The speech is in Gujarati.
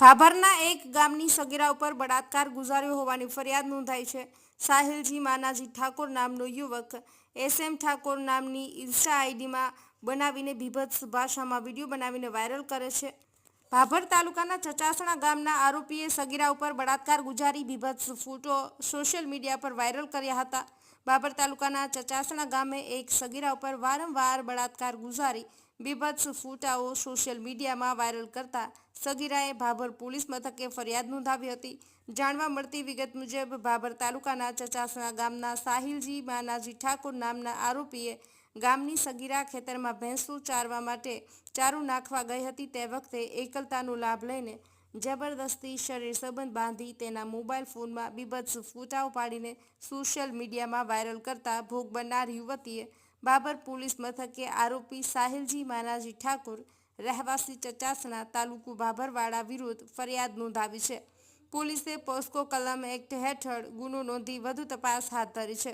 ભાભરના એક ગામની સગીરા ઉપર બળાત્કાર ગુજાર્યો હોવાની ફરિયાદ નોંધાઈ છે. સાહિલજી માનાજી ઠાકોર નામનો યુવક એસ એમ ઠાકોર નામની ઇન્સ્ટા આઈડીમાં બનાવીને બીભત્સ ભાષામાં વીડિયો બનાવીને વાયરલ કરે છે. ભાભર તાલુકાના ચચાસણા ગામના આરોપીએ સગીરા ઉપર બળાત્કાર ગુજારી બીભત્સ ફોટો સોશિયલ મીડિયા પર વાયરલ કર્યા હતા. બાબર તાલુકાના ચચાસણા ગામે એક સગીરા ઉપર વારંવાર બળાત્કાર ગુજારી બીભત્સ ફોટાઓ સોશિયલ મીડિયામાં વાયરલ કરતા સગીરાએ ભાભર પોલીસ મથકે ફરિયાદ નોંધાવી હતી. જાણવા મળતી વિગત મુજબ, ભાભર તાલુકાના ચચાસણા ગામના સાહિલજી માનાજી ઠાકોર નામના આરોપીએ ગામની સગીરા ખેતરમાં ભેંસો ચારવા માટે ચારું નાખવા ગઈ હતી. તે વખતે એકલતાનો લાભ લઈને જબરદસ્તી શરીર સંબંધ બાંધી તેના મોબાઈલ ફોનમાં બીભત્સ ફોટાઓ પાડીને સોશિયલ મીડિયામાં વાયરલ કરતા ભોગ બનનાર યુવતીએ બાબર પોલીસ મથકે આરોપી સાહિલજી માનાજી ઠાકુર, રહેવાસી ચચાસણા તાલુકો બાભરવાડા વિરુદ્ધ ફરિયાદ નોંધાવી છે. પોલીસે પોસ્કો કલમ એક્ટ હેઠળ ગુનો નોંધી વધુ તપાસ હાથ ધરી છે.